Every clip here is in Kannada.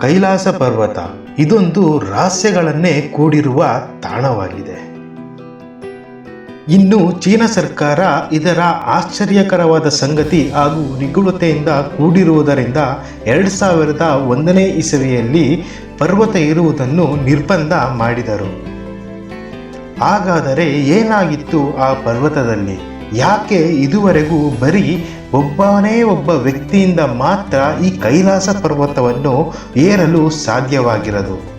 ಕೈಲಾಸ ಪರ್ವತ. ಇದೊಂದು ರಹಸ್ಯಗಳನ್ನೇ ಕೂಡಿರುವ ತಾಣವಾಗಿದೆ. ಇನ್ನು ಚೀನಾ ಸರ್ಕಾರ ಇದರ ಆಶ್ಚರ್ಯಕರವಾದ ಸಂಗತಿ ಹಾಗೂ ನಿಗೂಢತೆಯಿಂದ ಕೂಡಿರುವುದರಿಂದ ಎರಡು ಸಾವಿರದ ಒಂದನೇ ಇಸವಿಯಲ್ಲಿ ಪರ್ವತ ಇರುವುದನ್ನು ನಿರ್ಬಂಧ ಮಾಡಿದರು. ಹಾಗಾದರೆ ಏನಾಗಿತ್ತು ಆ ಪರ್ವತದಲ್ಲಿ? ಯಾಕೆ ಇದುವರೆಗೂ ಬರೀ ಒಬ್ಬನೇ ಒಬ್ಬ ವ್ಯಕ್ತಿಯಿಂದ ಮಾತ್ರ ಈ ಕೈಲಾಸ ಪರ್ವತವನ್ನು ಏರಲು ಸಾಧ್ಯವಾಗಿರದು.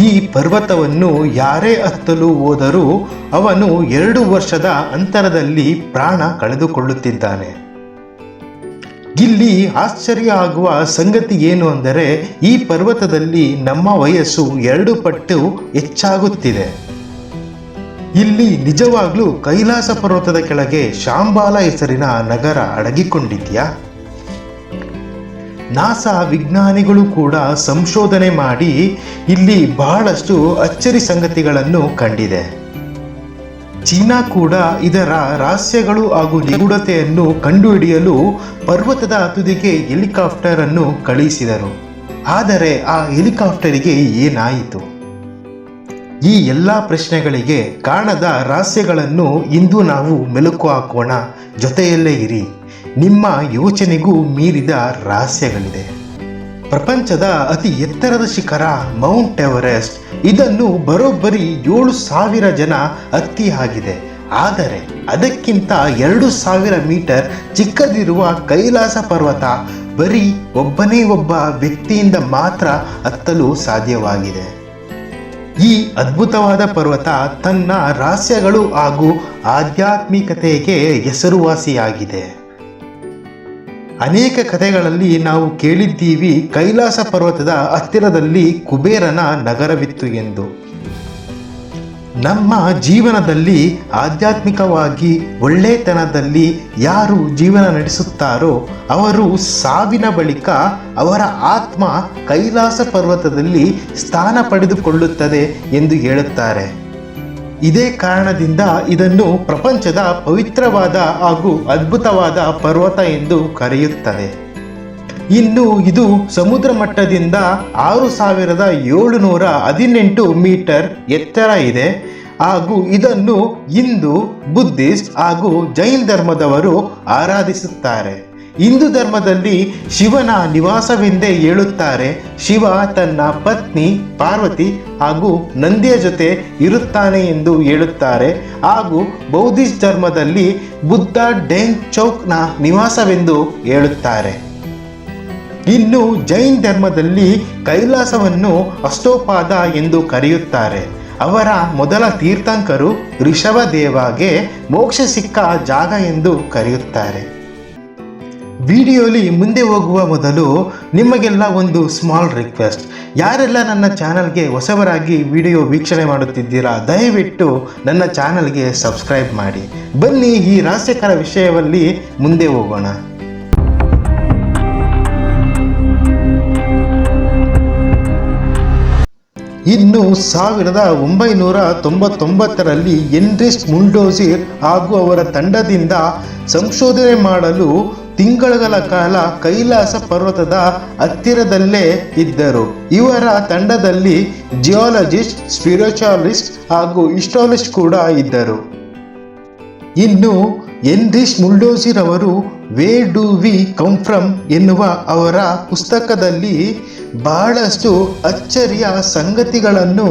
ಈ ಪರ್ವತವನ್ನು ಯಾರೇ ಹತ್ತಲು ಹೋದರೂ ಅವನು ಎರಡು ವರ್ಷದ ಅಂತರದಲ್ಲಿ ಪ್ರಾಣ ಕಳೆದುಕೊಳ್ಳುತ್ತಿದ್ದಾನೆ. ಇಲ್ಲಿ ಆಶ್ಚರ್ಯ ಆಗುವ ಸಂಗತಿ ಏನು ಅಂದರೆ ಈ ಪರ್ವತದಲ್ಲಿ ನಮ್ಮ ವಯಸ್ಸು ಎರಡು ಪಟ್ಟು ಹೆಚ್ಚಾಗುತ್ತಿದೆ. ಇಲ್ಲಿ ನಿಜವಾಗ್ಲೂ ಕೈಲಾಸ ಪರ್ವತದ ಕೆಳಗೆ ಶಾಂಬಾಲ ಹೆಸರಿನ ನಗರ ಅಡಗಿಕೊಂಡಿದ್ಯಾ? ನಾಸಾ ವಿಜ್ಞಾನಿಗಳು ಕೂಡ ಸಂಶೋಧನೆ ಮಾಡಿ ಇಲ್ಲಿ ಬಹಳಷ್ಟು ಅಚ್ಚರಿ ಸಂಗತಿಗಳನ್ನು ಕಂಡಿದೆ. ಚೀನಾ ಕೂಡ ಇದರ ರಹಸ್ಯಗಳು ಹಾಗೂ ನಿಗೂಢತೆಯನ್ನು ಕಂಡುಹಿಡಿಯಲು ಪರ್ವತದ ತುದಿಗೆ ಹೆಲಿಕಾಪ್ಟರ್ ಅನ್ನು ಕಳುಹಿಸಿದರು. ಆದರೆ ಆ ಹೆಲಿಕಾಪ್ಟರಿಗೆ ಏನಾಯಿತು? ಈ ಎಲ್ಲ ಪ್ರಶ್ನೆಗಳಿಗೆ ಕಾಣದ ರಹಸ್ಯಗಳನ್ನು ಇಂದು ನಾವು ಮೆಲುಕು ಹಾಕೋಣ. ಜೊತೆಯಲ್ಲೇ ಇರಿ. ನಿಮ್ಮ ಯೋಚನೆಗೂ ಮೀರಿದ ರಹಸ್ಯಗಳಿದೆ. ಪ್ರಪಂಚದ ಅತಿ ಎತ್ತರದ ಶಿಖರ ಮೌಂಟ್ ಎವರೆಸ್ಟ್. ಇದನ್ನು ಬರೋಬ್ಬರಿ ಏಳು ಸಾವಿರ ಜನ ಹತ್ತಿ ಆಗಿದೆ ಆದರೆ ಅದಕ್ಕಿಂತ ಎರಡು ಸಾವಿರ ಮೀಟರ್ ಚಿಕ್ಕದಿರುವ ಕೈಲಾಸ ಪರ್ವತ ಬರೀ ಒಬ್ಬನೇ ಒಬ್ಬ ವ್ಯಕ್ತಿಯಿಂದ ಮಾತ್ರ ಹತ್ತಲು ಸಾಧ್ಯವಾಗಿದೆ. ಈ ಅದ್ಭುತವಾದ ಪರ್ವತ ತನ್ನ ರಹಸ್ಯಗಳು ಹಾಗೂ ಆಧ್ಯಾತ್ಮಿಕತೆಗೆ ಹೆಸರುವಾಸಿಯಾಗಿದೆ. ಅನೇಕ ಕಥೆಗಳಲ್ಲಿ ನಾವು ಕೇಳಿದ್ದೀವಿ ಕೈಲಾಸ ಪರ್ವತದ ಹತ್ತಿರದಲ್ಲಿ ಕುಬೇರನ ನಗರವಿತ್ತು ಎಂದು. ನಮ್ಮ ಜೀವನದಲ್ಲಿ ಆಧ್ಯಾತ್ಮಿಕವಾಗಿ ಒಳ್ಳೆತನದಲ್ಲಿ ಯಾರು ಜೀವನ ನಡೆಸುತ್ತಾರೋ ಅವರು ಸಾವಿನ ಬಳಿಕ ಅವರ ಆತ್ಮ ಕೈಲಾಸ ಪರ್ವತದಲ್ಲಿ ಸ್ಥಾನ ಪಡೆದುಕೊಳ್ಳುತ್ತದೆ ಎಂದು ಹೇಳುತ್ತಾರೆ. ಇದೇ ಕಾರಣದಿಂದ ಇದನ್ನು ಪ್ರಪಂಚದ ಪವಿತ್ರವಾದ ಹಾಗೂ ಅದ್ಭುತವಾದ ಪರ್ವತ ಎಂದು ಕರೆಯುತ್ತದೆ ಇನ್ನು ಇದು ಸಮುದ್ರ ಮಟ್ಟದಿಂದ ಆರು ಸಾವಿರದ ಏಳುನೂರ ಹದಿನೆಂಟು ಮೀಟರ್ ಎತ್ತರ ಇದೆ. ಹಾಗೂ ಇದನ್ನು ಹಿಂದೂ, ಬುದ್ಧಿಸ್ಟ್ ಹಾಗೂ ಜೈನ್ ಧರ್ಮದವರು ಆರಾಧಿಸುತ್ತಾರೆ. ಹಿಂದೂ ಧರ್ಮದಲ್ಲಿ ಶಿವನ ನಿವಾಸವೆಂದೇ ಹೇಳುತ್ತಾರೆ. ಶಿವ ತನ್ನ ಪತ್ನಿ ಪಾರ್ವತಿ ಹಾಗೂ ನಂದಿಯ ಜೊತೆ ಇರುತ್ತಾನೆ ಎಂದು ಹೇಳುತ್ತಾರೆ. ಹಾಗೂ ಬೌದ್ಧಿಸ್ಟ್ ಧರ್ಮದಲ್ಲಿ ಬುದ್ಧ ಡೆಂಗ್ ಚೌಕ್ನ ನಿವಾಸವೆಂದು ಹೇಳುತ್ತಾರೆ. ಇನ್ನು ಜೈನ್ ಧರ್ಮದಲ್ಲಿ ಕೈಲಾಸವನ್ನು ಅಷ್ಟೋಪಾದ ಎಂದು ಕರೆಯುತ್ತಾರೆ. ಅವರ ಮೊದಲ ತೀರ್ಥಂಕರು ಋಷಭ ದೇವಗೆ ಮೋಕ್ಷ ಸಿಕ್ಕ ಜಾಗ ಎಂದು ಕರೆಯುತ್ತಾರೆ. ವಿಡಿಯೋಲಿ ಮುಂದೆ ಹೋಗುವ ಮೊದಲು ನಿಮಗೆಲ್ಲ ಒಂದು ಸ್ಮಾಲ್ ರಿಕ್ವೆಸ್ಟ್ ಯಾರೆಲ್ಲ ನನ್ನ ಚಾನಲ್ಗೆ ಹೊಸವರಾಗಿ ವಿಡಿಯೋ ವೀಕ್ಷಣೆ ಮಾಡುತ್ತಿದ್ದೀರಾ, ದಯವಿಟ್ಟು ನನ್ನ ಚಾನಲ್ಗೆ ಸಬ್ಸ್ಕ್ರೈಬ್ ಮಾಡಿ. ಬನ್ನಿ ಈ ರಹಸ್ಯಕರ ವಿಷಯದಲ್ಲಿ ಮುಂದೆ ಹೋಗೋಣ. ಇನ್ನು ಸಾವಿರದ ಒಂಬೈನೂರ ತೊಂಬತ್ತೊಂಬತ್ತರಲ್ಲಿ ಎನ್ರಿಸ್ ಮುಂಡೋಸಿರ್ ಹಾಗೂ ಅವರ ತಂಡದಿಂದ ಸಂಶೋಧನೆ ಮಾಡಲು ತಿಂಗಳುಗಳ ಕಾಲ ಕೈಲಾಸ ಪರ್ವತದ ಹತ್ತಿರದಲ್ಲೇ ಇದ್ದರು. ಇವರ ತಂಡದಲ್ಲಿ ಜಿಯಾಲಜಿಸ್ಟ್ ಸ್ಪಿರಿಚುವಲಿಸ್ಟ್ ಹಾಗೂ ಹಿಸ್ಟಾಲಿಸ್ಟ್ ಕೂಡ ಇದ್ದರು. ಇನ್ನು ಎನ್ರಿಸ್ ಮುಲ್ಡೋಸಿರ್ ಅವರು where do we come from ಎನ್ನುವ ಅವರ ಪುಸ್ತಕದಲ್ಲಿ ಬಹಳಷ್ಟು ಅಚ್ಚರಿಯ ಸಂಗತಿಗಳನ್ನು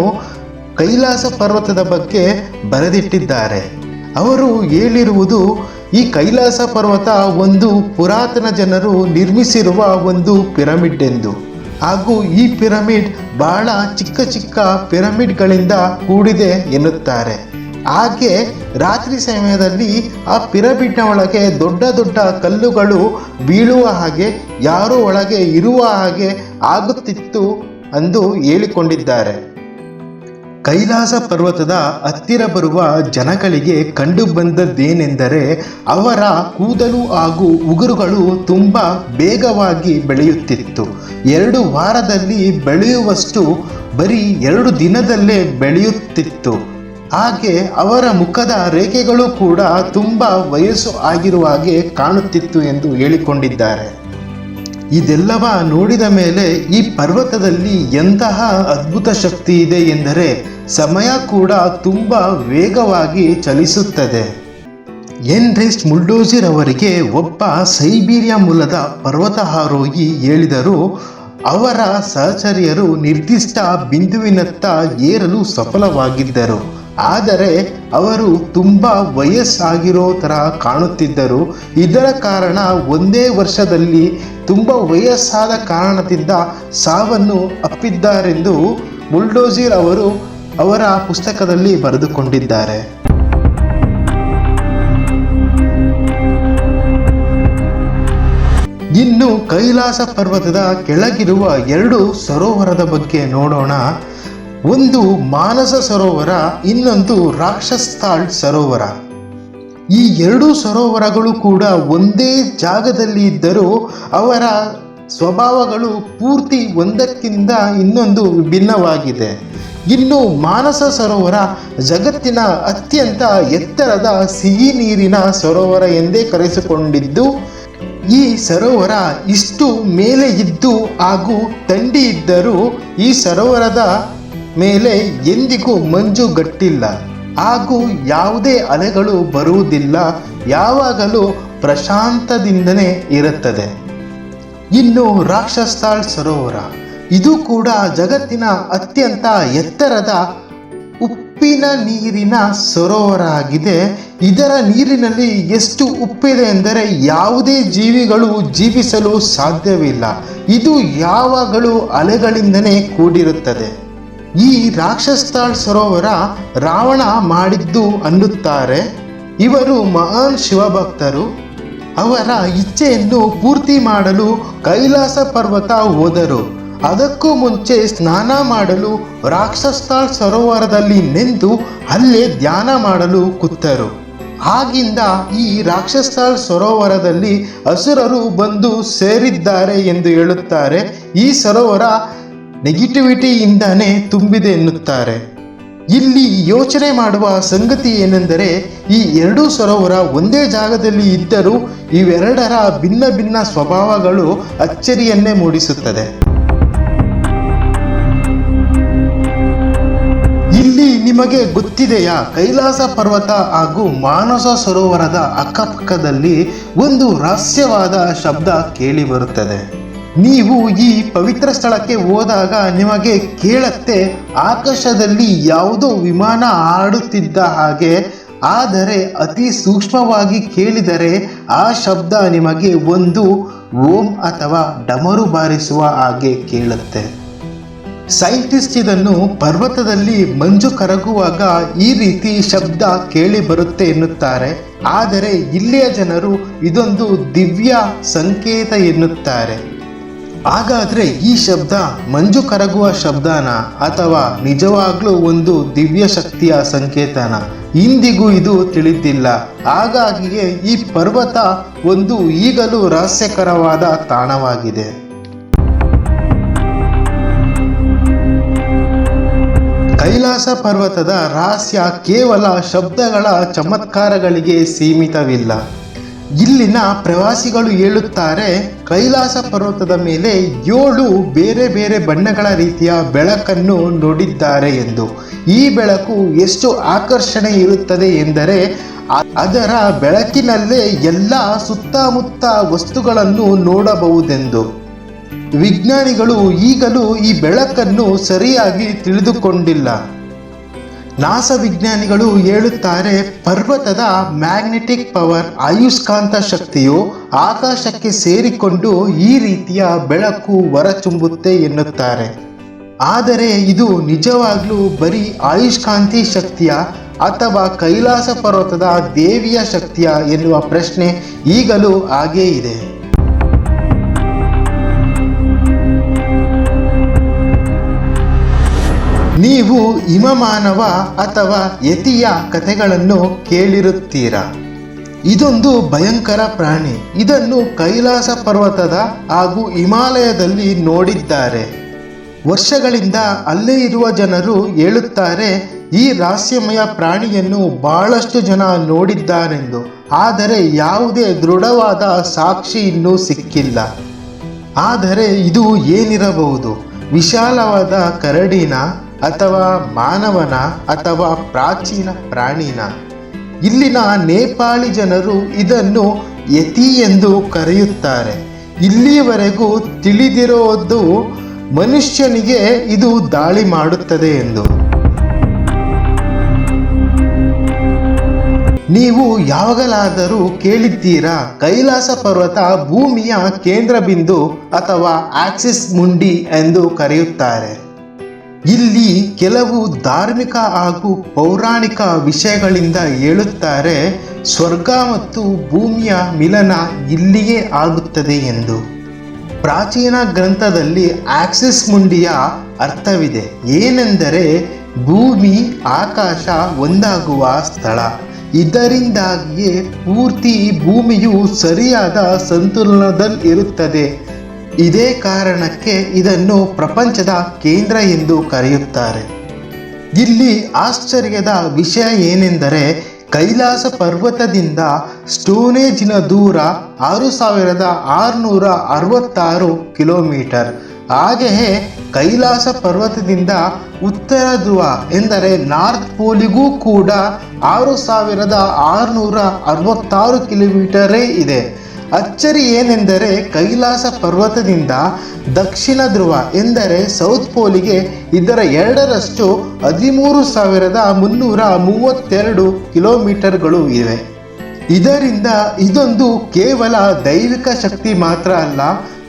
ಕೈಲಾಸ ಪರ್ವತದ ಬಗ್ಗೆ ಬರೆದಿಟ್ಟಿದ್ದಾರೆ. ಅವರು ಹೇಳಿರುವುದು, ಈ ಕೈಲಾಸ ಪರ್ವತ ಒಂದು ಪುರಾತನ ಜನರು ನಿರ್ಮಿಸಿರುವ ಒಂದು ಪಿರಮಿಡ್ ಎಂದು ಹಾಗೂ ಈ ಪಿರಮಿಡ್ ಬಹಳ ಚಿಕ್ಕ ಚಿಕ್ಕ ಪಿರಮಿಡ್ಗಳಿಂದ ಕೂಡಿದೆ ಎನ್ನುತ್ತಾರೆ. ಹಾಗೆ ರಾತ್ರಿ ಸಮಯದಲ್ಲಿ ಆ ಪಿರಮಿಡ್ನ ಒಳಗೆ ದೊಡ್ಡ ದೊಡ್ಡ ಕಲ್ಲುಗಳು ಬೀಳುವ ಹಾಗೆ ಯಾರೋ ಒಳಗೆ ಇರುವ ಹಾಗೆ ಆಗುತ್ತಿತ್ತು ಎಂದು ಹೇಳಿಕೊಂಡಿದ್ದಾರೆ. ಕೈಲಾಸ ಪರ್ವತದ ಹತ್ತಿರ ಬರುವ ಜನಗಳಿಗೆ ಕಂಡುಬಂದದ್ದೇನೆಂದರೆ ಅವರ ಕೂದಲು ಹಾಗೂ ಉಗುರುಗಳು ತುಂಬ ಬೇಗವಾಗಿ ಬೆಳೆಯುತ್ತಿತ್ತು. ಎರಡು ವಾರದಲ್ಲಿ ಬೆಳೆಯುವಷ್ಟು ಬರೀ ಎರಡು ದಿನದಲ್ಲೇ ಬೆಳೆಯುತ್ತಿತ್ತು. ಹಾಗೆ ಅವರ ಮುಖದ ರೇಖೆಗಳು ಕೂಡ ತುಂಬ ವಯಸ್ಸು ಆಗಿರುವ ಹಾಗೆ ಕಾಣುತ್ತಿತ್ತು ಎಂದು ಹೇಳಿಕೊಂಡಿದ್ದಾರೆ. ಇದೆಲ್ಲವ ನೋಡಿದ ಮೇಲೆ ಈ ಪರ್ವತದಲ್ಲಿ ಎಂತಹ ಅದ್ಭುತ ಶಕ್ತಿ ಇದೆ ಎಂದರೆ ಸಮಯ ಕೂಡ ತುಂಬ ವೇಗವಾಗಿ ಚಲಿಸುತ್ತದೆ. ಎನ್ರೆಸ್ಟ್ ಮುಲ್ಡೋಜಿರ್ ಅವರಿಗೆ ಒಬ್ಬ ಸೈಬೀರಿಯಾ ಮೂಲದ ಪರ್ವತಾರೋಹಿ ಹೇಳಿದರು, ಅವರ ಸಹಚರ್ಯರು ನಿರ್ದಿಷ್ಟ ಬಿಂದುವಿನತ್ತ ಏರಲು ಸಫಲವಾಗಿದ್ದರು. ಆದರೆ ಅವರು ತುಂಬ ವಯಸ್ಸಾಗಿರೋ ಥರ ಕಾಣುತ್ತಿದ್ದರು. ಇದರ ಕಾರಣ ಒಂದೇ ವರ್ಷದಲ್ಲಿ ತುಂಬ ವಯಸ್ಸಾದ ಕಾರಣದಿಂದ ಸಾವನ್ನು ಅಪ್ಪಿದ್ದಾರೆಂದು ಮುಲ್ಡೋಜಿರ್ ಅವರು ಅವರ ಪುಸ್ತಕದಲ್ಲಿ ಬರೆದುಕೊಂಡಿದ್ದಾರೆ. ಇನ್ನು ಕೈಲಾಸ ಪರ್ವತದ ಕೆಳಗಿರುವ ಎರಡು ಸರೋವರದ ಬಗ್ಗೆ ನೋಡೋಣ. ಒಂದು ಮಾನಸ ಸರೋವರ, ಇನ್ನೊಂದು ರಾಕ್ಷಸ್ಥಾಳ್ ಸರೋವರ. ಈ ಎರಡು ಸರೋವರಗಳು ಕೂಡ ಒಂದೇ ಜಾಗದಲ್ಲಿ ಇದ್ದರೂ ಅವರ ಸ್ವಭಾವಗಳು ಪೂರ್ತಿ ಒಂದಕ್ಕಿಂತ ಇನ್ನೊಂದು ವಿಭಿನ್ನವಾಗಿದೆ. ಇನ್ನು ಮಾನಸ ಸರೋವರ ಜಗತ್ತಿನ ಅತ್ಯಂತ ಎತ್ತರದ ಸಿಹಿ ನೀರಿನ ಸರೋವರ ಎಂದೇ ಕರೆಸಿಕೊಂಡಿದ್ದು, ಈ ಸರೋವರ ಇಷ್ಟು ಮೇಲೆ ಇದ್ದು ಹಾಗೂ ತಂಡಿ ಇದ್ದರೂ ಈ ಸರೋವರದ ಮೇಲೆ ಎಂದಿಗೂ ಮಂಜು ಗಟ್ಟಿಲ್ಲ ಹಾಗೂ ಯಾವುದೇ ಅಲೆಗಳು ಬರುವುದಿಲ್ಲ. ಯಾವಾಗಲೂ ಪ್ರಶಾಂತದಿಂದನೇ ಇರುತ್ತದೆ. ಇನ್ನು ರಾಕ್ಷಸ್ಥಾಳ್ ಸರೋವರ. ಇದು ಕೂಡ ಜಗತ್ತಿನ ಅತ್ಯಂತ ಎತ್ತರದ ಉಪ್ಪಿನ ನೀರಿನ ಸರೋವರ ಆಗಿದೆ. ಇದರ ನೀರಿನಲ್ಲಿ ಎಷ್ಟು ಉಪ್ಪಿದೆ ಎಂದರೆ ಯಾವುದೇ ಜೀವಿಗಳು ಜೀವಿಸಲು ಸಾಧ್ಯವಿಲ್ಲ. ಇದು ಯಾವಾಗಲೂ ಅಲೆಗಳಿಂದನೇ ಕೂಡಿರುತ್ತದೆ. ಈ ರಾಕ್ಷಸ್ಥಾಳ್ ಸರೋವರ ರಾವಣ ಮಾಡಿದ್ದು ಅನ್ನುತ್ತಾರೆ. ಇವರು ಮಹಾನ್ ಶಿವಭಕ್ತರು. ಅವರ ಇಚ್ಛೆಯನ್ನು ಪೂರ್ತಿ ಮಾಡಲು ಕೈಲಾಸ ಪರ್ವತ ಹೋದರು. ಅದಕ್ಕೂ ಮುಂಚೆ ಸ್ನಾನ ಮಾಡಲು ರಾಕ್ಷಸ್ಥಾಳ್ ಸರೋವರದಲ್ಲಿ ನೆಂದು ಅಲ್ಲೇ ಧ್ಯಾನ ಮಾಡಲು ಕೂತರು. ಆಗಿಂದ ಈ ರಾಕ್ಷಸ್ಥಾಳ್ ಸರೋವರದಲ್ಲಿ ಅಸುರರು ಬಂದು ಸೇರಿದ್ದಾರೆ ಎಂದು ಹೇಳುತ್ತಾರೆ. ಈ ಸರೋವರ ನೆಗೆಟಿವಿಟಿಯಿಂದಾನೇ ತುಂಬಿದೆ ಎನ್ನುತ್ತಾರೆ. ಇಲ್ಲಿ ಯೋಚನೆ ಮಾಡುವ ಸಂಗತಿ ಏನೆಂದರೆ, ಈ ಎರಡೂ ಸರೋವರ ಒಂದೇ ಜಾಗದಲ್ಲಿ ಇದ್ದರೂ ಇವೆರಡರ ಭಿನ್ನ ಭಿನ್ನ ಸ್ವಭಾವಗಳು ಅಚ್ಚರಿಯನ್ನೇ ಮೂಡಿಸುತ್ತದೆ. ಇಲ್ಲಿ ನಿಮಗೆ ಗೊತ್ತಿದೆಯಾ, ಕೈಲಾಸ ಪರ್ವತ ಹಾಗೂ ಮಾನಸ ಸರೋವರದ ಅಕ್ಕಪಕ್ಕದಲ್ಲಿ ಒಂದು ರಹಸ್ಯವಾದ ಶಬ್ದ ಕೇಳಿ ಬರುತ್ತದೆ. ನೀವು ಈ ಪವಿತ್ರ ಸ್ಥಳಕ್ಕೆ ಹೋದಾಗ ನಿಮಗೆ ಕೇಳತ್ತೆ, ಆಕಾಶದಲ್ಲಿ ಯಾವುದೋ ವಿಮಾನ ಆಡುತ್ತಿದ್ದ ಹಾಗೆ, ಆದರೆ ಅತಿ ಸೂಕ್ಷ್ಮವಾಗಿ ಕೇಳಿದರೆ ಆ ಶಬ್ದ ನಿಮಗೆ ಒಂದು ಓಂ ಅಥವಾ ಡಮರು ಬಾರಿಸುವ ಹಾಗೆ ಕೇಳುತ್ತೆ. ಸೈಂಟಿಸ್ಟ್ ಇದನ್ನು ಪರ್ವತದಲ್ಲಿ ಮಂಜು ಕರಗುವಾಗ ಈ ರೀತಿ ಶಬ್ದ ಕೇಳಿ ಬರುತ್ತೆ ಎನ್ನುತ್ತಾರೆ. ಆದರೆ ಇಲ್ಲಿಯ ಜನರು ಇದೊಂದು ದಿವ್ಯ ಸಂಕೇತ ಎನ್ನುತ್ತಾರೆ. ಹಾಗಾದ್ರೆ ಈ ಶಬ್ದ ಮಂಜು ಕರಗುವ ಶಬ್ದನ ಅಥವಾ ನಿಜವಾಗ್ಲೂ ಒಂದು ದಿವ್ಯ ಶಕ್ತಿಯ ಸಂಕೇತನ? ಇಂದಿಗೂ ಇದು ತಿಳಿದಿಲ್ಲ. ಹಾಗಾಗಿಯೇ ಈ ಪರ್ವತ ಒಂದು ಈಗಲೂ ರಹಸ್ಯಕರವಾದ ತಾಣವಾಗಿದೆ. ಕೈಲಾಸ ಪರ್ವತದ ರಹಸ್ಯ ಕೇವಲ ಶಬ್ದಗಳ ಚಮತ್ಕಾರಗಳಿಗೆ ಸೀಮಿತವಿಲ್ಲ. ಇಲ್ಲಿನ ಪ್ರವಾಸಿಗಳು ಹೇಳುತ್ತಾರೆ ಕೈಲಾಸ ಪರ್ವತದ ಮೇಲೆ ಏಳು ಬೇರೆ ಬೇರೆ ಬಣ್ಣಗಳ ರೀತಿಯ ಬೆಳಕನ್ನು ನೋಡಿದ್ದಾರೆ ಎಂದು. ಈ ಬೆಳಕು ಎಷ್ಟು ಆಕರ್ಷಣೆ ಇರುತ್ತದೆ ಎಂದರೆ, ಅದರ ಬೆಳಕಿನಲ್ಲೇ ಎಲ್ಲ ಸುತ್ತಮುತ್ತ ವಸ್ತುಗಳನ್ನು ನೋಡಬಹುದೆಂದು. ವಿಜ್ಞಾನಿಗಳು ಈಗಲೂ ಈ ಬೆಳಕನ್ನು ಸರಿಯಾಗಿ ತಿಳಿದುಕೊಂಡಿಲ್ಲ. ನಾಸ ವಿಜ್ಞಾನಿಗಳು ಹೇಳುತ್ತಾರೆ, ಪರ್ವತದ ಮ್ಯಾಗ್ನೆಟಿಕ್ ಪವರ್ ಆಯುಷ್ಕಾಂತ ಶಕ್ತಿಯು ಆಕಾಶಕ್ಕೆ ಸೇರಿಕೊಂಡು ಈ ರೀತಿಯ ಬೆಳಕು ಹೊರಚುಂಬುತ್ತೆ ಎನ್ನುತ್ತಾರೆ. ಆದರೆ ಇದು ನಿಜವಾಗ್ಲೂ ಬರೀ ಆಯುಷ್ಕಾಂತಿ ಶಕ್ತಿಯ ಅಥವಾ ಕೈಲಾಸ ಪರ್ವತದ ದೇವಿಯ ಶಕ್ತಿಯ ಎನ್ನುವ ಪ್ರಶ್ನೆ ಈಗಲೂ ಹಾಗೇ ಇದೆ. ನೀವು ಹಿಮಮಾನವ ಅಥವಾ ಯತಿಯ ಕಥೆಗಳನ್ನು ಕೇಳಿರುತ್ತೀರಾ? ಇದೊಂದು ಭಯಂಕರ ಪ್ರಾಣಿ. ಇದನ್ನು ಕೈಲಾಸ ಪರ್ವತದ ಹಾಗೂ ಹಿಮಾಲಯದಲ್ಲಿ ನೋಡಿದ್ದಾರೆ. ವರ್ಷಗಳಿಂದ ಅಲ್ಲೇ ಇರುವ ಜನರು ಹೇಳುತ್ತಾರೆ, ಈ ರಹಸ್ಯಮಯ ಪ್ರಾಣಿಯನ್ನು ಬಹಳಷ್ಟು ಜನ ನೋಡಿದ್ದಾರೆಂದು. ಆದರೆ ಯಾವುದೇ ದೃಢವಾದ ಸಾಕ್ಷಿ ಇನ್ನೂ ಸಿಕ್ಕಿಲ್ಲ. ಆದರೆ ಇದು ಏನಿರಬಹುದು? ವಿಶಾಲವಾದ ಕರಡಿನ ಅಥವಾ ಮಾನವನ ಅಥವಾ ಪ್ರಾಚೀನ ಪ್ರಾಣಿನ. ಇಲ್ಲಿನ ನೇಪಾಳಿ ಜನರು ಇದನ್ನು ಯತಿ ಎಂದು ಕರೆಯುತ್ತಾರೆ. ಇಲ್ಲಿಯವರೆಗೂ ತಿಳಿದಿರೋದು ಮನುಷ್ಯನಿಗೆ ಇದು ದಾಳಿ ಮಾಡುತ್ತದೆ ಎಂದು. ನೀವು ಯಾವಾಗಲಾದರೂ ಕೇಳಿದ್ದೀರಾ, ಕೈಲಾಸ ಪರ್ವತ ಭೂಮಿಯ ಕೇಂದ್ರ ಬಿಂದು ಅಥವಾ ಆಕ್ಸಿಸ್ ಮುಂಡಿ ಎಂದು ಕರೆಯುತ್ತಾರೆ. ಇಲ್ಲಿ ಕೆಲವು ಧಾರ್ಮಿಕ ಹಾಗೂ ಪೌರಾಣಿಕ ವಿಷಯಗಳಿಂದ ಹೇಳುತ್ತಾರೆ, ಸ್ವರ್ಗ ಮತ್ತು ಭೂಮಿಯ ಮಿಲನ ಇಲ್ಲಿಯೇ ಆಗುತ್ತದೆ ಎಂದು. ಪ್ರಾಚೀನ ಗ್ರಂಥದಲ್ಲಿ ಆಕ್ಸಿಸ್ ಮುಂಡಿಯ ಅರ್ಥವಿದೆ. ಏನೆಂದರೆ, ಭೂಮಿ, ಆಕಾಶ ಒಂದಾಗುವ ಸ್ಥಳ. ಇದರಿಂದಾಗಿಯೇ ಪೂರ್ತಿ ಭೂಮಿಯು ಸರಿಯಾದ ಸಂತುಲನದಲ್ಲಿರುತ್ತದೆ. ಇದೇ ಕಾರಣಕ್ಕೆ ಇದನ್ನು ಪ್ರಪಂಚದ ಕೇಂದ್ರ ಎಂದು ಕರೆಯುತ್ತಾರೆ. ಇಲ್ಲಿ ಆಶ್ಚರ್ಯದ ವಿಷಯ ಏನೆಂದರೆ, ಕೈಲಾಸ ಪರ್ವತದಿಂದ ಸ್ಟೋನೇಜಿನ ದೂರ ಆರು ಸಾವಿರದ ಆರುನೂರ ಅರವತ್ತಾರು ಕಿಲೋಮೀಟರ್. ಹಾಗೆಯೇ ಕೈಲಾಸ ಪರ್ವತದಿಂದ ಉತ್ತರ ಧ್ರುವ ಎಂದರೆ ನಾರ್ತ್ ಪೋಲಿಗೂ ಕೂಡ ಆರು ಸಾವಿರದ ಆರುನೂರ ಅರವತ್ತಾರು ಕಿಲೋಮೀಟರೇ ಇದೆ. ಅಚ್ಚರಿ ಏನೆಂದರೆ ಕೈಲಾಸ ಪರ್ವತದಿಂದ ದಕ್ಷಿಣ ಧ್ರುವ, ಎಂದರೆ ಸೌತ್ ಪೋಲಿಗೆ ಇದರ ಎರಡರಷ್ಟು ಹದಿಮೂರು ಸಾವಿರದ ಮುನ್ನೂರ ಮೂವತ್ತೆರಡು ಕಿಲೋಮೀಟರ್ಗಳು ಇವೆ. ಇದರಿಂದ ಇದೊಂದು ಕೇವಲ ದೈವಿಕ ಶಕ್ತಿ ಮಾತ್ರ ಅಲ್ಲ,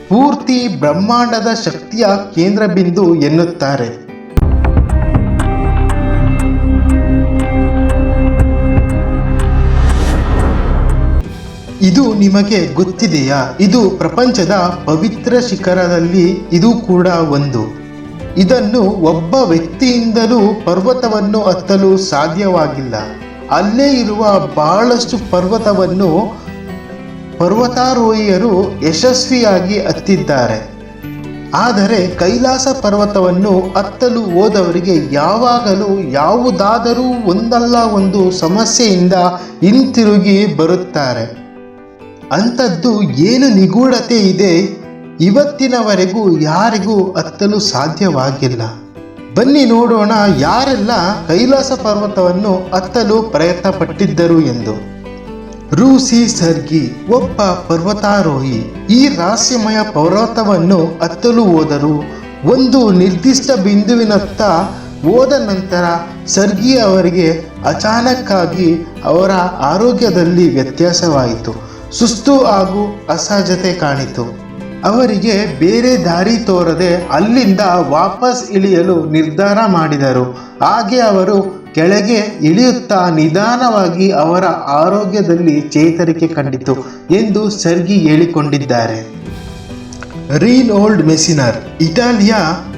ಪೂರ್ತಿ ಬ್ರಹ್ಮಾಂಡದ ಶಕ್ತಿಯ ಕೇಂದ್ರ ಬಿಂದು ಎನ್ನುತ್ತಾರೆ. ಇದು ನಿಮಗೆ ಗೊತ್ತಿದೆಯಾ? ಇದು ಪ್ರಪಂಚದ ಪವಿತ್ರ ಶಿಖರದಲ್ಲಿ ಇದು ಕೂಡ ಒಂದು. ಇದನ್ನು ಒಬ್ಬ ವ್ಯಕ್ತಿಯಿಂದಲೂ ಪರ್ವತವನ್ನು ಹತ್ತಲು ಸಾಧ್ಯವಾಗಿಲ್ಲ. ಅಲ್ಲೇ ಇರುವ ಬಹಳಷ್ಟು ಪರ್ವತವನ್ನು ಪರ್ವತಾರೋಹಿಯರು ಯಶಸ್ವಿಯಾಗಿ ಹತ್ತಿದ್ದಾರೆ. ಆದರೆ ಕೈಲಾಸ ಪರ್ವತವನ್ನು ಹತ್ತಲು ಹೋದವರಿಗೆ ಯಾವಾಗಲೂ ಯಾವುದಾದರೂ ಒಂದಲ್ಲ ಒಂದು ಸಮಸ್ಯೆಯಿಂದ ಹಿಂತಿರುಗಿ ಬರುತ್ತಾರೆ. ಅಂಥದ್ದು ಏನು ನಿಗೂಢತೆ ಇದೆ? ಇವತ್ತಿನವರೆಗೂ ಯಾರಿಗೂ ಹತ್ತಲು ಸಾಧ್ಯವಾಗಿಲ್ಲ. ಬನ್ನಿ ನೋಡೋಣ ಯಾರೆಲ್ಲ ಕೈಲಾಸ ಪರ್ವತವನ್ನು ಹತ್ತಲು ಪ್ರಯತ್ನ ಪಟ್ಟಿದ್ದರು ಎಂದು. ರೂಸಿ ಸರ್ಗಿ, ಒಬ್ಬ ಪರ್ವತಾರೋಹಿ, ಈ ರಹಸ್ಯಮಯ ಪರ್ವತವನ್ನು ಹತ್ತಲು ಹೋದರು. ಒಂದು ನಿರ್ದಿಷ್ಟ ಬಿಂದುವಿನತ್ತ ಹೋದ ನಂತರ ಸರ್ಗಿ ಅವರಿಗೆ ಅಚಾನಕ್ಕಾಗಿ ಅವರ ಆರೋಗ್ಯದಲ್ಲಿ ವ್ಯತ್ಯಾಸವಾಯಿತು. ಸುಸ್ತು ಹಾಗೂ ಅಸಹಜತೆ ಕಾಣಿತು. ಅವರಿಗೆ ಬೇರೆ ದಾರಿ ತೋರದೆ ಅಲ್ಲಿಂದ ವಾಪಸ್ ಇಳಿಯಲು ನಿರ್ಧಾರ ಮಾಡಿದರು. ಹಾಗೆ ಅವರು ಕೆಳಗೆ ಇಳಿಯುತ್ತಾ ನಿಧಾನವಾಗಿ ಅವರ ಆರೋಗ್ಯದಲ್ಲಿ ಚೇತರಿಕೆ ಕಂಡಿತು ಎಂದು ಸರ್ಗಿ ಹೇಳಿಕೊಂಡಿದ್ದಾರೆ. ರೀನ್ ಓಲ್ಡ್ ಮೆಸಿನರ್ ಇಟಾಲಿಯ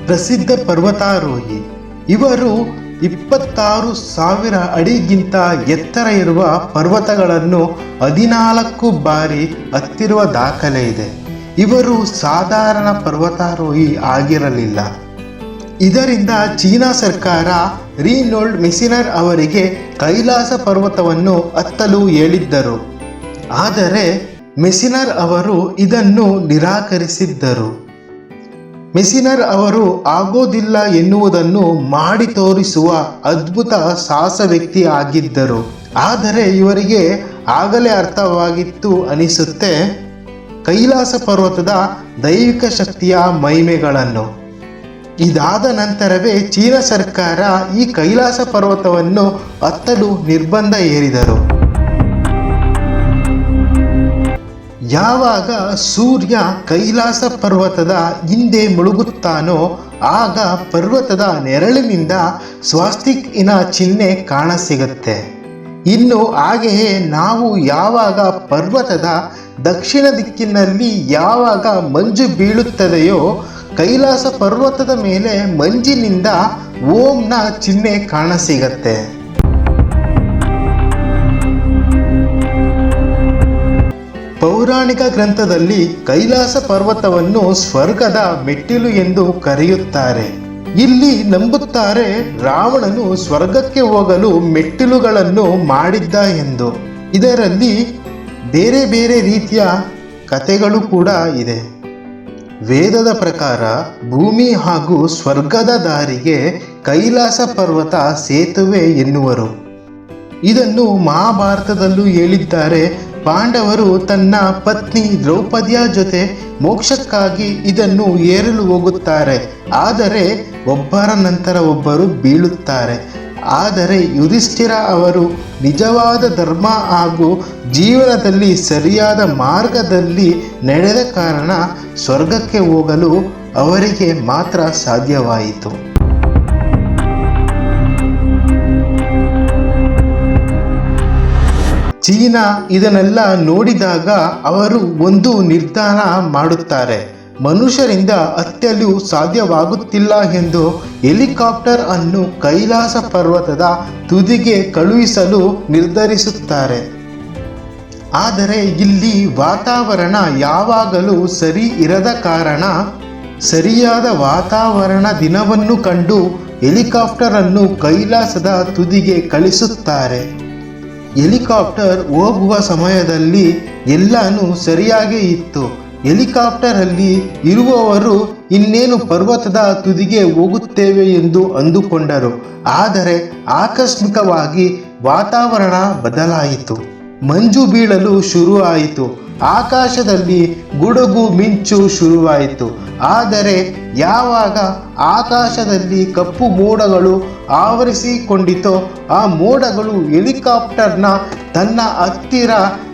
ಪ್ರಸಿದ್ಧ ಪರ್ವತಾರೋಹಿ. ಇವರು ಇಪ್ಪತ್ತಾರು ಸಾವಿರ ಅಡಿಗಿಂತ ಎತ್ತರ ಇರುವ ಪರ್ವತಗಳನ್ನು ಹದಿನಾಲ್ಕು ಬಾರಿ ಹತ್ತಿರುವ ದಾಖಲೆ ಇದೆ. ಇವರು ಸಾಧಾರಣ ಪರ್ವತಾರೋಹಿ ಆಗಿರಲಿಲ್ಲ. ಇದರಿಂದ ಚೀನಾ ಸರ್ಕಾರ ರೀನೋಲ್ಡ್ ಮಿಸಿನರ್ ಅವರಿಗೆ ಕೈಲಾಸ ಪರ್ವತವನ್ನು ಹತ್ತಲು ಹೇಳಿದ್ದರು. ಆದರೆ ಮೆಸಿನರ್ ಅವರು ಇದನ್ನು ನಿರಾಕರಿಸಿದ್ದರು. ಮೆಸಿನರ್ ಅವರು ಆಗೋದಿಲ್ಲ ಎನ್ನುವುದನ್ನು ಮಾಡಿ ತೋರಿಸುವ ಅದ್ಭುತ ಸಾಹಸ ವ್ಯಕ್ತಿ ಆಗಿದ್ದರು. ಆದರೆ ಇವರಿಗೆ ಆಗಲೇ ಅರ್ಥವಾಗಿತ್ತು ಅನಿಸುತ್ತೆ ಕೈಲಾಸ ಪರ್ವತದ ದೈವಿಕ ಶಕ್ತಿಯ ಮಹಿಮೆಗಳನ್ನು. ಇದಾದ ನಂತರವೇ ಚೀನಾ ಸರ್ಕಾರ ಈ ಕೈಲಾಸ ಪರ್ವತವನ್ನು ಹತ್ತಲು ನಿರ್ಬಂಧ ಹೇರಿದರು. ಯಾವಾಗ ಸೂರ್ಯ ಕೈಲಾಸ ಪರ್ವತದ ಹಿಂದೆ ಮುಳುಗುತ್ತಾನೋ ಆಗ ಪರ್ವತದ ನೆರಳಿನಿಂದ ಸ್ವಾಸ್ತಿಕ್ ಇನ ಚಿಹ್ನೆ ಕಾಣಸಿಗುತ್ತೆ. ಇನ್ನು ಹಾಗೆಯೇ ನಾವು ಯಾವಾಗ ಪರ್ವತದ ದಕ್ಷಿಣ ದಿಕ್ಕಿನಲ್ಲಿ ಯಾವಾಗ ಮಂಜು ಬೀಳುತ್ತದೆಯೋ ಕೈಲಾಸ ಪರ್ವತದ ಮೇಲೆ ಮಂಜಿನಿಂದ ಓಂನ ಚಿಹ್ನೆ ಕಾಣಸಿಗತ್ತೆ. ಪೌರಾಣಿಕ ಗ್ರಂಥದಲ್ಲಿ ಕೈಲಾಸ ಪರ್ವತವನ್ನು ಸ್ವರ್ಗದ ಮೆಟ್ಟಿಲು ಎಂದು ಕರೆಯುತ್ತಾರೆ. ಇಲ್ಲಿ ನಂಬುತ್ತಾರೆ ರಾವಣನು ಸ್ವರ್ಗಕ್ಕೆ ಹೋಗಲು ಮೆಟ್ಟಿಲುಗಳನ್ನು ಮಾಡಿದ್ದ ಎಂದು. ಇದರಲ್ಲಿ ಬೇರೆ ಬೇರೆ ರೀತಿಯ ಕಥೆಗಳು ಕೂಡ ಇದೆ. ವೇದದ ಪ್ರಕಾರ ಭೂಮಿ ಹಾಗೂ ಸ್ವರ್ಗದ ದಾರಿಗೆ ಕೈಲಾಸ ಪರ್ವತ ಸೇತುವೆ ಎನ್ನುವರು. ಇದನ್ನು ಮಹಾಭಾರತದಲ್ಲೂ ಹೇಳಿದ್ದಾರೆ ಪಾಂಡವರು ತನ್ನ ಪತ್ನಿ ದ್ರೌಪದಿಯ ಜೊತೆ ಮೋಕ್ಷಕ್ಕಾಗಿ ಇದನ್ನು ಏರಲು ಹೋಗುತ್ತಾರೆ. ಆದರೆ ಒಬ್ಬರ ನಂತರ ಒಬ್ಬರು ಬೀಳುತ್ತಾರೆ. ಆದರೆ ಯುಧಿಷ್ಠಿರ ಅವರು ನಿಜವಾದ ಧರ್ಮ ಹಾಗೂ ಜೀವನದಲ್ಲಿ ಸರಿಯಾದ ಮಾರ್ಗದಲ್ಲಿ ನಡೆದ ಕಾರಣ ಸ್ವರ್ಗಕ್ಕೆ ಹೋಗಲು ಅವರಿಗೆ ಮಾತ್ರ ಸಾಧ್ಯವಾಯಿತು. ಚೀನಾ ಇದನ್ನೆಲ್ಲ ನೋಡಿದಾಗ ಅವರು ಒಂದು ನಿರ್ಧಾರ ಮಾಡುತ್ತಾರೆ. ಮನುಷ್ಯರಿಂದ ಅತ್ಯಲು ಸಾಧ್ಯವಾಗುತ್ತಿಲ್ಲ ಎಂದು ಹೆಲಿಕಾಪ್ಟರ್ ಅನ್ನು ಕೈಲಾಸ ಪರ್ವತದ ತುದಿಗೆ ಕಳುಹಿಸಲು ನಿರ್ಧರಿಸುತ್ತಾರೆ. ಆದರೆ ಇಲ್ಲಿ ವಾತಾವರಣ ಯಾವಾಗಲೂ ಸರಿ ಇರದ ಕಾರಣ ಸರಿಯಾದ ವಾತಾವರಣ ದಿನವನ್ನು ಕಂಡು ಹೆಲಿಕಾಪ್ಟರ್ ಅನ್ನು ಕೈಲಾಸದ ತುದಿಗೆ ಕಳಿಸುತ್ತಾರೆ. ಹೆಲಿಕಾಪ್ಟರ್ ಹೋಗುವ ಸಮಯದಲ್ಲಿ ಎಲ್ಲಾನು ಸರಿಯಾಗೇ ಇತ್ತು. ಹೆಲಿಕಾಪ್ಟರಲ್ಲಿ ಇರುವವರು ಇನ್ನೇನು ಪರ್ವತದ ತುದಿಗೆ ಹೋಗುತ್ತೇವೆ ಎಂದು ಅಂದುಕೊಂಡರು. ಆದರೆ ಆಕಸ್ಮಿಕವಾಗಿ ವಾತಾವರಣ ಬದಲಾಯಿತು. ಮಂಜು ಬೀಳಲು ಶುರುವಾಯಿತು. ಆಕಾಶದಲ್ಲಿ ಗುಡುಗು ಮಿಂಚು ಶುರುವಾಯಿತು. ಆದರೆ ಯಾವಾಗ ಆಕಾಶದಲ್ಲಿ ಕಪ್ಪು ಮೋಡಗಳು ಆವರಿಸಿಕೊಂಡಿತೋ ಆ ಮೋಡಗಳು ಹೆಲಿಕಾಪ್ಟರ್ನ ತನ್ನ ಹತ್ತಿರ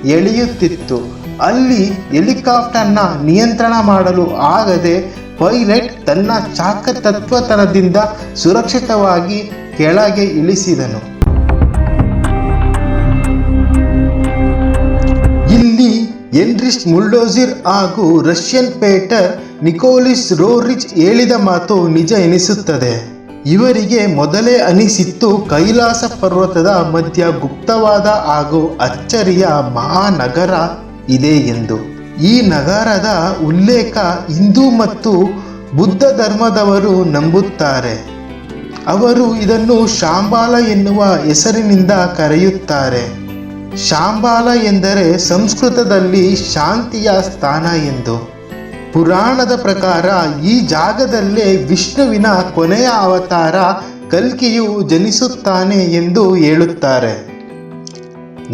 ಎಳೆಯುತ್ತಿತ್ತು. ಅಲ್ಲಿ ಹೆಲಿಕಾಪ್ಟರ್ನ ನಿಯಂತ್ರಣ ಮಾಡಲು ಆಗದೆ ಪೈಲಟ್ ತನ್ನ ಚಾಕತತ್ವತನದಿಂದ ಸುರಕ್ಷಿತವಾಗಿ ಕೆಳಗೆ ಇಳಿಸಿದನು. ಇಲ್ಲಿ ಮುಲ್ಡೋಜಿರ್ ಹಾಗೂ ರಷ್ಯನ್ ಪೇಟರ್ ನಿಕೋಲಿಸ್ ರೋರಿಚ್ ಹೇಳಿದ ಮಾತು ನಿಜ ಎನಿಸುತ್ತದೆ. ಇವರಿಗೆ ಮೊದಲೇ ಅನಿಸಿತ್ತು ಕೈಲಾಸ ಪರ್ವತದ ಮಧ್ಯ ಗುಪ್ತವಾದ ಹಾಗೂ ಅಚ್ಚರಿಯ ಮಹಾನಗರ ಇದೆ ಎಂದು. ಈ ನಗರದ ಉಲ್ಲೇಖ ಹಿಂದೂ ಮತ್ತು ಬುದ್ಧ ಧರ್ಮದವರು ನಂಬುತ್ತಾರೆ. ಅವರು ಇದನ್ನು ಶಾಂಬಾಲ ಎನ್ನುವ ಹೆಸರಿನಿಂದ ಕರೆಯುತ್ತಾರೆ. ಶಾಂಬಾಲ ಎಂದರೆ ಸಂಸ್ಕೃತದಲ್ಲಿ ಶಾಂತಿಯ ಸ್ಥಾನ ಎಂದು. ಪುರಾಣದ ಪ್ರಕಾರ ಈ ಜಾಗದಲ್ಲೇ ವಿಷ್ಣುವಿನ ಕೊನೆಯ ಅವತಾರ ಕಲ್ಕಿಯು ಜನಿಸುತ್ತಾನೆ ಎಂದು ಹೇಳುತ್ತಾರೆ.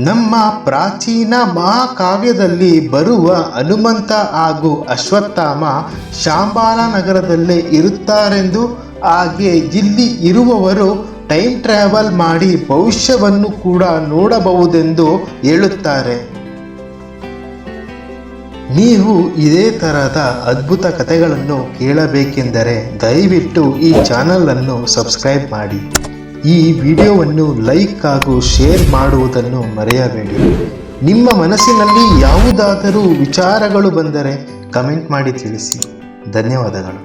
ನಮ್ಮ ಪ್ರಾಚೀನ ಮಹಾಕಾವ್ಯದಲ್ಲಿ ಬರುವ ಹನುಮಂತ ಹಾಗೂ ಅಶ್ವತ್ಥಾಮ ಶಾಂಬಾಲ ನಗರದಲ್ಲೇ ಇರುತ್ತಾರೆಂದು, ಹಾಗೆ ಇಲ್ಲಿ ಇರುವವರು ಟೈಮ್ ಟ್ರಾವೆಲ್ ಮಾಡಿ ಭವಿಷ್ಯವನ್ನು ಕೂಡ ನೋಡಬಹುದೆಂದು ಹೇಳುತ್ತಾರೆ. ನೀವು ಇದೇ ತರಹದ ಅದ್ಭುತ ಕಥೆಗಳನ್ನು ಕೇಳಬೇಕೆಂದರೆ ದಯವಿಟ್ಟು ಈ ಚಾನಲನ್ನು ಸಬ್ಸ್ಕ್ರೈಬ್ ಮಾಡಿ. ಈ ವಿಡಿಯೋವನ್ನು ಲೈಕ್ ಹಾಗೂ ಶೇರ್ ಮಾಡುವುದನ್ನು ಮರೆಯಬೇಡಿ. ನಿಮ್ಮ ಮನಸ್ಸಿನಲ್ಲಿ ಯಾವುದಾದರೂ ವಿಚಾರಗಳು ಬಂದರೆ ಕಮೆಂಟ್ ಮಾಡಿ ತಿಳಿಸಿ. ಧನ್ಯವಾದಗಳು.